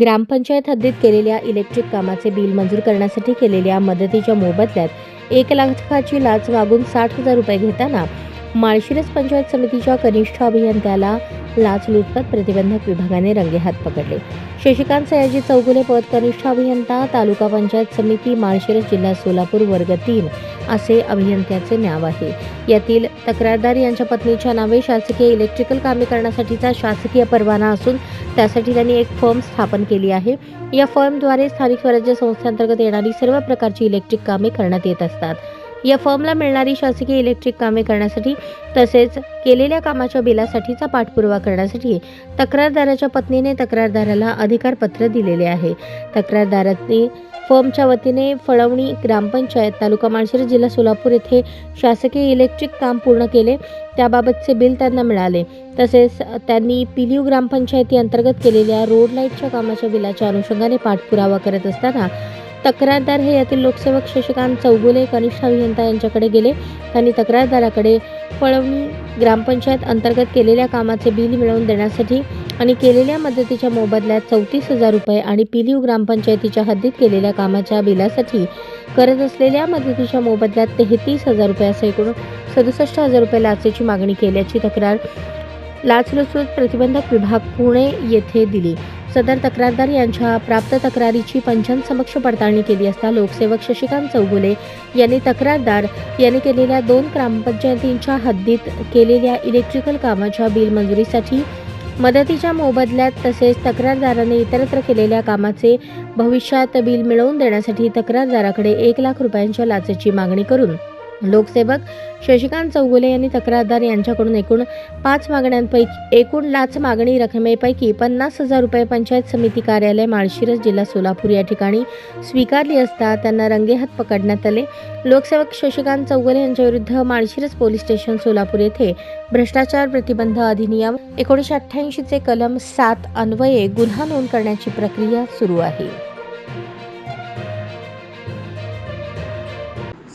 ग्रामपंचायत हद्दीत केलेल्या इलेक्ट्रिक कामाचे बिल मंजूर करण्यासाठी केलेल्या मदतीच्या मोबदल्यात एक लाखाची लाच मागून साठ हजार रुपये घेताना माळशिरस पंचायत समितीच्या कनिष्ठ अभियंत्याला लाचलुचपत प्रतिबंधक विभागाने रंगेहात पकडले. शशिकांत सयाजी चौगुले पद कनिष्ठ अभियंता तालुका पंचायत समिती माळशिरस जिल्हा सोलापूर वर्ग तीन असे अभियंत्याचे नाव आहे. यातील तक्रारदार यांच्या पत्नीच्या नावे शासकीय इलेक्ट्रिकल कामे करण्यासाठीचा शासकीय परवाना असून त्यासाठी त्यांनी एक फर्म स्थापन केली आहे. या फर्मद्वारे स्थानिक स्वराज्य संस्थांतर्गत येणारी सर्व प्रकारची इलेक्ट्रिक कामे करण्यात येत असतात. या फर्मला मिळणारी शासकीय इलेक्ट्रिक कामे करण्यासाठी तसेच केलेल्या कामाच्या बिलासाठीचा पाठपुरावा करण्यासाठी तक्रारदाराच्या पत्नीने तक्रारदाराला अधिकारपत्र दिलेले आहे. तक्रारदाराने फर्मच्या वतीने फळवणी ग्रामपंचायत तालुका माणशिर जिल्हा सोलापूर येथे शासकीय इलेक्ट्रिक काम पूर्ण केले. त्याबाबतचे बिल त्यांना मिळाले. तसेच त्यांनी पिलिव ग्रामपंचायती अंतर्गत केलेल्या रोड लाईटच्या कामाच्या बिलाच्या अनुषंगाने पाठपुरावा करत असताना तक्रारदार हे यातील लोकसेवक शशिकांत चौगुले कनिष्ठ अभियंता यांच्याकडे गेले. त्यांनी तक्रारदाराकडे पळवणी ग्रामपंचायत अंतर्गत केलेल्या कामाचे बिल मिळवून देण्यासाठी आणि केलेल्या मदतीच्या मोबदल्यात चौतीस हजार रुपये आणि पिलीव ग्रामपंचायतीच्या हद्दीत केलेल्या कामाच्या बिलासाठी करत असलेल्या मदतीच्या मोबदल्यात तेहतीस हजार रुपये असे एकूण सदुसष्ट हजार रुपये लाचेची मागणी केल्याची तक्रार लाचलुचपत प्रतिबंधक विभाग पुणे येथे दिली. सदर तक्रारदार यांच्या प्राप्त तक्रारीची पंचांसमक्ष पडताळणी केली असता लोकसेवक शशिकांत चौगुले यांनी तक्रारदार यांनी केलेल्या दोन ग्रामपंचायतींच्या हद्दीत केलेल्या इलेक्ट्रिकल कामाच्या बिल मंजुरीसाठी मदतीच्या मोबदल्यात तसेच तक्रारदाराने इतरत्र केलेल्या कामाचे भविष्यात बिल मिळवून देण्यासाठी तक्रारदाराकडे एक लाख रुपयांच्या लाचेची मागणी करून लोकसेवक शशिकांत चौगुले यांनी तक्रारदार यांच्याकडून एकूण पाच मागण्यांपैकी एकूण लाच मागणी रकमेपैकी पन्नास हजार रुपये पंचायत समिती कार्यालय माळशिरस जिल्हा सोलापूर या ठिकाणी स्वीकारली असता त्यांना रंगेहात पकडण्यात आले. लोकसेवक शशिकांत चौगुले यांच्या विरुद्ध माळशिरस पोलीस स्टेशन सोलापूर येथे भ्रष्टाचार प्रतिबंध अधिनियम एकोणीसशे अठ्ठ्याऐंशीचे कलम सात अन्वये गुन्हा नोंद करण्याची प्रक्रिया सुरू आहे.